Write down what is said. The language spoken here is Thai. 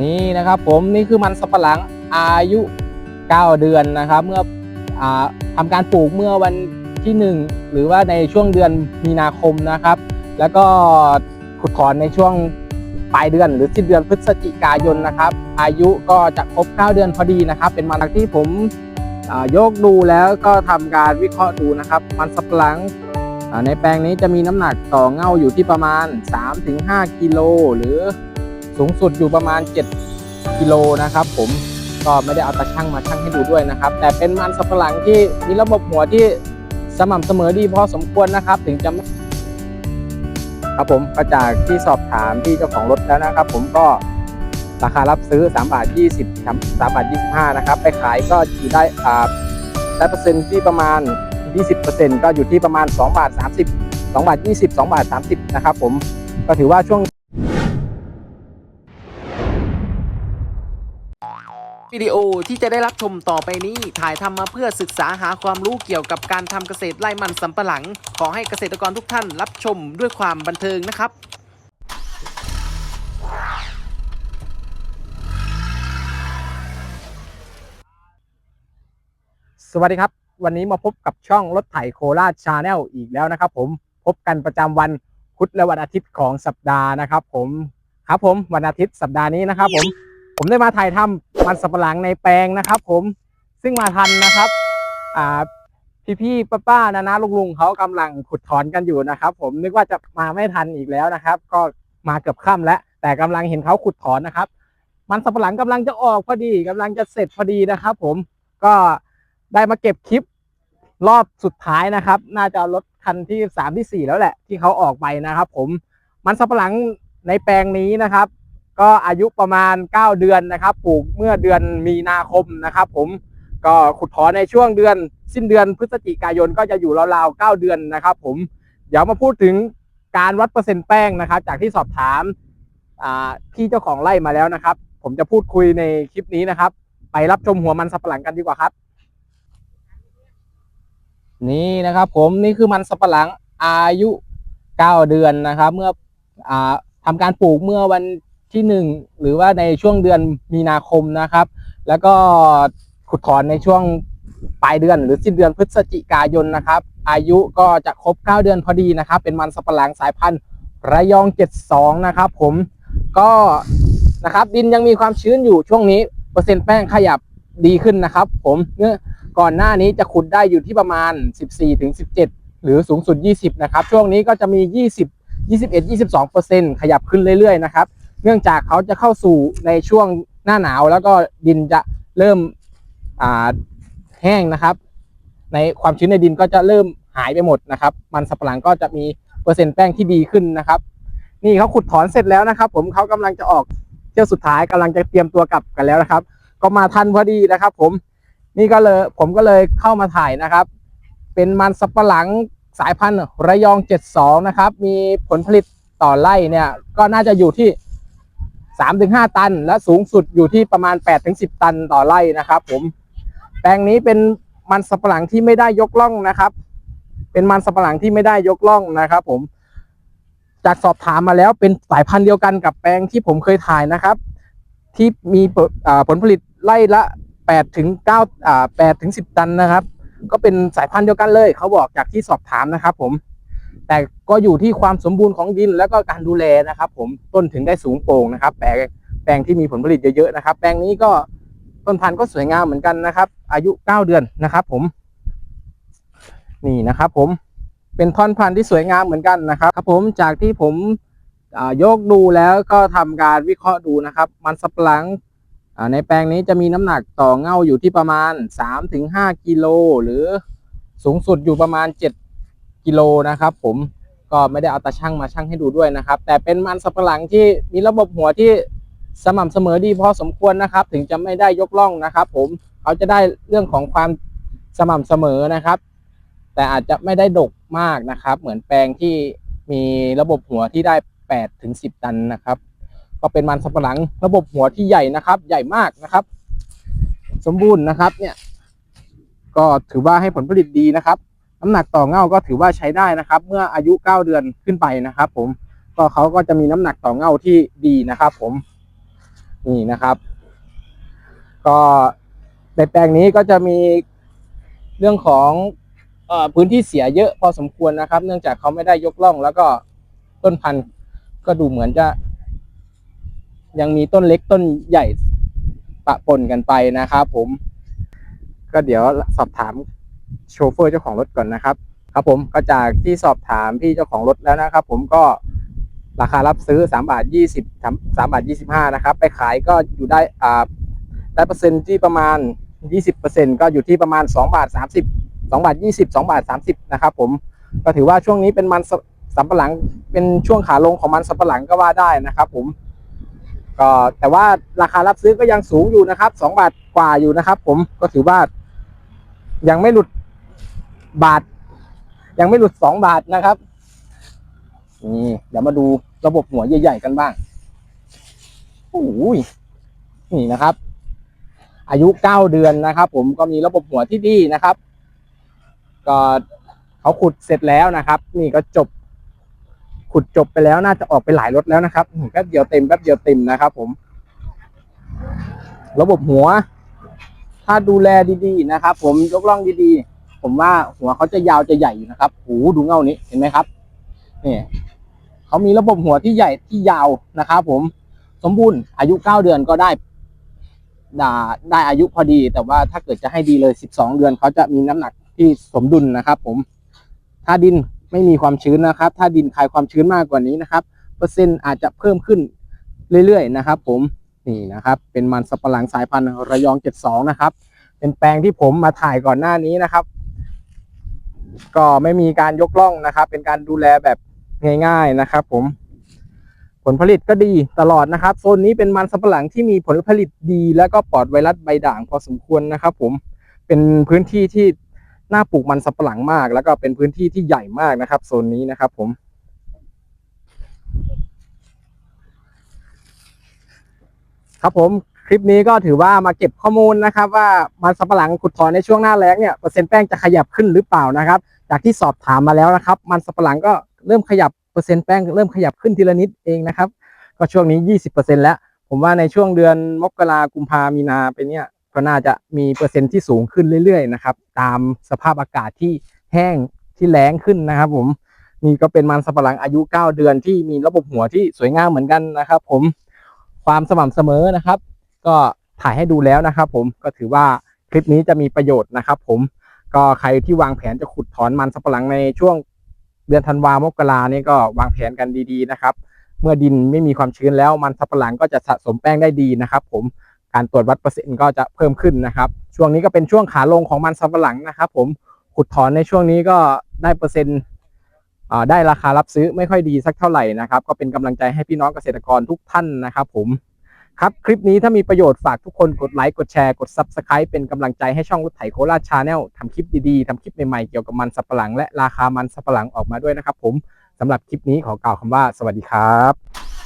นี่นะครับผมนี่คือมันสับปะหลังอายุ 9 เดือนนะครับ เมื่ออาทำการปลูกเมื่อวันที่ 1 หรือว่าในช่วงเดือนมีนาคมนะครับ แล้วก็ขุดถอนในช่วงปลายเดือนหรือสิ้นเดือนพฤศจิกายนนะครับ อายุก็จะครบ 9 เดือนพอดีนะครับ เป็นมันที่ผมโยกดูแล้วก็ทำการวิเคราะห์ดูนะครับ มันสับปะหลังในแปลงนี้จะมีน้ำหนักต่อเง่าอยู่ที่ประมาณ 3-5 กิโลหรือ สูงสุดอยู่ประมาณ 7กิโลนะครับผมก็ไม่ได้เอาตาช่างมาชั่งให้ดูด้วยนะครับ แต่เป็นมันสับปะหลังที่มีระบบหัวที่สม่ำเสมอดีพอสมควรนะครับ ถึงจะครับผมก็จากที่สอบถามที่เจ้าของรถแล้วนะครับ ผมก็ราคารับซื้อ3บาท20ครับ3บาท25นะครับไปขายก็อยู่ได้อ่าได้เปอร์เซ็นต์ที่ประมาณ 20%ก็อยู่ที่ประมาณ2บาท30 2บาท20 2บาท30นะครับผมก็ถือว่าช่วง วิดีโอที่จะได้รับชมต่อไปนี้ถ่ายทำมาเพื่อศึกษาหาความรู้เกี่ยวกับการทำเกษตรไร่มันสำปะหลัง ขอให้เกษตรกรทุกท่านรับชมด้วยความบันเทิงนะครับสวัสดีครับ วันนี้มาพบกับช่องรถไถโคราชชาแนลอีกแล้วนะครับผมพบกันประจำวันพุธและวันอาทิตย์ของสัปดาห์นะครับ ผมครับผมวันอาทิตย์สัปดาห์นี้นะครับผม ผมได้มาถ่ายทำมันสับปะหลังในแปลงนะครับ ผมซึ่งมาทันนะครับอ่าพี่ๆป้าๆนะนะลุงๆเขากำลังขุดถอนกันอยู่นะครับ ผมนึกว่าจะมาไม่ทันอีกแล้วนะครับ ก็มาเกือบค่ำแล้ว แต่กำลังเห็นเขาขุดถอนนะครับ มันสับปะหลังกำลังจะออกพอดีกำลังจะเสร็จพอดีนะครับ ผมก็ได้มาเก็บคลิปรอบสุดท้ายนะครับ น่าจะรถคันที่สามที่สี่แล้วแหละ ที่เขาออกไปนะครับ ผมมันสับปะหลังในแปลงนี้นะครับ ก็อายุประมาณ 9 เดือนนะครับ ปลูกเมื่อเดือนมีนาคมนะครับ ผมก็ขุดถอนในช่วงเดือน สิ้นเดือนพฤศจิกายนก็จะอยู่ราวๆ9เดือนนะครับ ผมเดี๋ยวมาพูดถึงการวัดเปอร์เซ็นต์แป้งนะครับ จากที่สอบถามพี่เจ้าของไร่มาแล้วนะครับ ผมจะพูดคุยในคลิปนี้นะครับ ไปรับชมหัวมันสับปะหลังกันดีกว่าครับ นี่นะครับ ผมนี่คือมันสับปะหลังอายุ 9 เดือนนะครับ เมื่ออาทำการปลูกเมื่อวัน ที่ 1 หรือว่าในช่วงเดือนมีนาคมนะครับ แล้วก็ขุดถอนในช่วงปลายเดือน หรือสิ้นเดือนพฤศจิกายนนะครับ อายุก็จะครบ 9 เดือนพอดีนะครับ เป็นมันสับปะหลังสายพันธุ์ระยอง 72 นะครับผมก็นะครับดินยังมีความชื้นอยู่ช่วงนี้เปอร์เซ็นต์แป้งขยับดีขึ้นนะครับ ผมเนื่อก่อนหน้านี้จะขุดได้อยู่ที่ประมาณ 14ถึง17 หรือสูงสุด 20 นะครับ ช่วงนี้ก็จะมี 20 21 22เปอร์เซ็นต์ขยับขึ้นเรื่อยๆ นะครับ เนื่องจากเขาจะเข้าสู่ในช่วงหน้าหนาวแล้วก็ดินจะเริ่มแห้งนะครับ ในความชื้นในดินก็จะเริ่มหายไปหมดนะครับ มันสับปะหลังก็จะมีเปอร์เซ็นต์แป้งที่ดีขึ้นนะครับ นี่เขาขุดถอนเสร็จแล้วนะครับ ผมเขากำลังจะออกเที่ยวสุดท้ายกำลังจะเตรียมตัวกลับกันแล้วนะครับ ก็มาทันพอดีนะครับ ผมนี่ก็เลยผมก็เลยเข้ามาถ่ายนะครับ เป็นมันสับปะหลังสายพันธุ์ระยอง 72 นะครับ มีผลผลิตต่อไร่เนี่ยก็น่าจะอยู่ที่ 3-5 ตัน และสูงสุดอยู่ที่ประมาณ 8-10 ตันต่อไร่นะครับ ผม แปลงนี้เป็นมันสับปะหลังที่ไม่ได้ยกล่องนะครับ เป็นมันสับปะหลังที่ไม่ได้ยกล่องนะครับ ผม จากสอบถามมาแล้วเป็นสายพันธุ์เดียวกันกับแปลงที่ผมเคยถ่ายนะครับ ที่มีผลผลผลิตไร่ละ8ถึง9อ่า8ถึง 10 ตันนะครับ ก็เป็นสายพันธุ์เดียวกันเลย เขาบอกจากที่สอบถามนะครับ ผม แต่ก็อยู่ที่ความสมบูรณ์ของดินแล้วก็การดูแลนะครับผมต้นถึงได้สูงโปร่งนะครับแปลงแปลงที่มีผลผลิตเยอะๆนะครับ แปลงนี้ก็ต้นพันธุ์ก็สวยงามเหมือนกันนะครับ อายุ 9 เดือนนะครับ ผม นี่นะครับผมเป็นท่อนพันธุ์ที่สวยงามเหมือนกันนะครับครับผมจากที่ผมยกดูแล้วก็ทำการวิเคราะห์ดูนะครับ มันสับปะหลังในแปลงนี้จะมีน้ำหนักต่อเง่าอยู่ที่ประมาณ 3-5กิโลหรือสูงสุดอยู่ประมาณ7 กิโลนะครับ ผมก็ไม่ได้เอาตาช่างมาช่างให้ดูด้วยนะครับ แต่เป็นมันสับปะหลังที่มีระบบหัวที่สม่ำเสมอดีพอสมควรนะครับ ถึงจะไม่ได้ยกล่องนะครับ ผมเขาจะได้เรื่องของความสม่ำเสมอนะครับ แต่อาจจะไม่ได้ดกมากนะครับ เหมือนแปลงที่มีระบบหัวที่ได้8ถึง10 ตันนะครับ ก็เป็นมันสับปะหลังระบบหัวที่ใหญ่นะครับ ใหญ่มากนะครับ สมบูรณ์นะครับเนี่ย ก็ถือว่าให้ผลผลิตดีนะครับ น้ำหนักต่อเง่าก็ถือว่าใช้ได้นะครับ เมื่ออายุ 9 เดือนขึ้นไปนะครับ ผมก็เขาก็จะมีน้ำหนักต่อเง่าที่ดีนะครับ ผมนี่นะครับ ก็ในแปลงนี้ก็จะมีเรื่องของอพื้นที่เสียเยอะพอสมควรนะครับ เนื่องจากเขาไม่ได้ยกล่อง แล้วก็ต้นพันธุ์ก็ดูเหมือนจะ ยังมีต้นเล็กต้นใหญ่ปะปนกันไปนะครับ ผม ก็เดี๋ยวสอบถาม โชเฟอร์เจ้าของรถก่อนนะครับ ครับผมก็จากที่สอบถามพี่เจ้าของรถแล้วนะครับ ผมก็ราคารับซื้อ3บาท20 3บาท25นะครับ ไปขายก็อยู่ได้อ่าได้เปอร์เซ็นต์ที่ประมาณ 20%ก็อยู่ที่ประมาณ2บาท30 2บาท20 2บาท30นะครับ ผมก็ถือว่าช่วงนี้เป็นมันสสำปะหลังเป็นช่วงขาลงของมันสำปะหลังก็ว่าได้นะครับ ผมก็แต่ว่าราคารับซื้อก็ยังสูงอยู่นะครับสองบาทกว่าอยู่นะครับ ผมก็ถือว่ายังไม่หลุด บาท ยังไม่หลุดสองบาทนะครับนี่เดี๋ยวมาดูระบบหัวใหญ่ๆกันบ้างโอ้ยนี่นะครับ อายุเก้าเดือนนะครับ ผมก็มีระบบหัวที่ดีนะครับ ก็เขาขุดเสร็จแล้วนะครับ นี่ก็จบ ขุดจบไปแล้วน่าจะออกไปหลายรถแล้วนะครับแป๊บเดียวเต็มแป๊บเดียวเต็มนะครับ ผม ระบบหัว ถ้าดูแลดีๆนะครับ ผมยกล่องดีๆ ผมว่าหัวเขาจะยาวจะใหญ่อยู่นะครับหูดูเง่านี้เห็นไหมครับนี่เขามีระบบหัวที่ใหญ่ที่ยาวนะครับผมสมบูรณ์อายุเก้าเดือนก็ได้ได้ได้อายุพอดี แต่ว่าถ้าเกิดจะให้ดีเลยสิบสองเดือนเขาจะมีน้ำหนักที่สมดุลนะครับผมถ้าดินไม่มีความชื้นนะครับ ถ้าดินคายความชื้นมากกว่านี้นะครับ เปอร์เซ็นต์อาจจะเพิ่มขึ้นเรื่อยๆนะครับผมนี่นะครับ เป็นมันสับปะหลังสายพันธุ์ระยอง 72 นะครับ เป็นแปลงที่ผมมาถ่ายก่อนหน้านี้นะครับ ก็ไม่มีการยกล่องนะครับ เป็นการดูแลแบบง่าย ๆนะครับ ผม ผลผลิตก็ดีตลอดนะครับโซนนี้เป็นมันสับปะหลังที่มีผลผลิตดี แล้วก็ปลอดไวรัสใบด่างพอสมควรนะครับ ผมเป็นพื้นที่ที่น่าปลูกมันสับปะหลังมาก แล้วก็เป็นพื้นที่ที่ใหญ่มากนะครับโซนนี้นะครับ ผมครับผม คลิปนี้ก็ถือว่ามาเก็บข้อมูลนะครับ ว่ามันสำปะหลังขุดถอนในช่วงหน้าแล้งเนี่ยเปอร์เซ็นต์แป้งจะขยับขึ้นหรือเปล่านะครับ จากที่สอบถามมาแล้วนะครับ มันสำปะหลังก็เริ่มขยับเปอร์เซ็นต์แป้งเริ่มขยับขึ้นทีละนิดเองนะครับ ก็ช่วงนี้ 20%แล้ว ผมว่าในช่วงเดือนมกรากุมภามีนาไปเนี่ยก็น่าจะมีเปอร์เซ็นต์ที่สูงขึ้นเรื่อยๆนะครับตามสภาพอากาศที่แห้งที่แล้งขึ้นนะครับผมนี่ก็เป็นมันสำปะหลังอายุ 9 เดือนที่มีระบบหัวที่สวยงามเหมือนกันนะครับ ผมความสม่ำเสมอนะครับ ก็ถ่ายให้ดูแล้วนะครับผมก็ถือว่าคลิปนี้จะมีประโยชน์นะครับผมก็ใครที่วางแผนจะขุดถอนมันสำปะหลังในช่วงเดือนธันวามกราเนี่ยก็วางแผนกันดีๆนะครับ เมื่อดินไม่มีความชื้นแล้วมันสำปะหลังก็จะสะสมแป้งได้ดีนะครับ ผมการตรวจวัดเปอร์เซ็นต์ก็จะเพิ่มขึ้นนะครับ ช่วงนี้ก็เป็นช่วงขาลงของมันสำปะหลังนะครับ ผมขุดถอนในช่วงนี้ก็ได้เปอร์เซ็นต์อ่าได้ราคารับซื้อไม่ค่อยดีสักเท่าไหร่นะครับ ก็เป็นกำลังใจให้พี่น้องเกษตรกรทุกท่านนะครับ ผม ครับ คลิปนี้ถ้ามีประโยชน์ฝากทุกคนกดไลค์ กดแชร์ กด Subscribe เป็นกำลังใจให้ช่องรถไถโคราชชาแนลทำคลิปดีๆทำคลิปใหม่ๆ เกี่ยวกับมันสับปะหลัง และราคามันสับปะหลังออกมาด้วยนะครับผมสำหรับคลิปนี้ขอกล่าวคำว่า สวัสดีครับ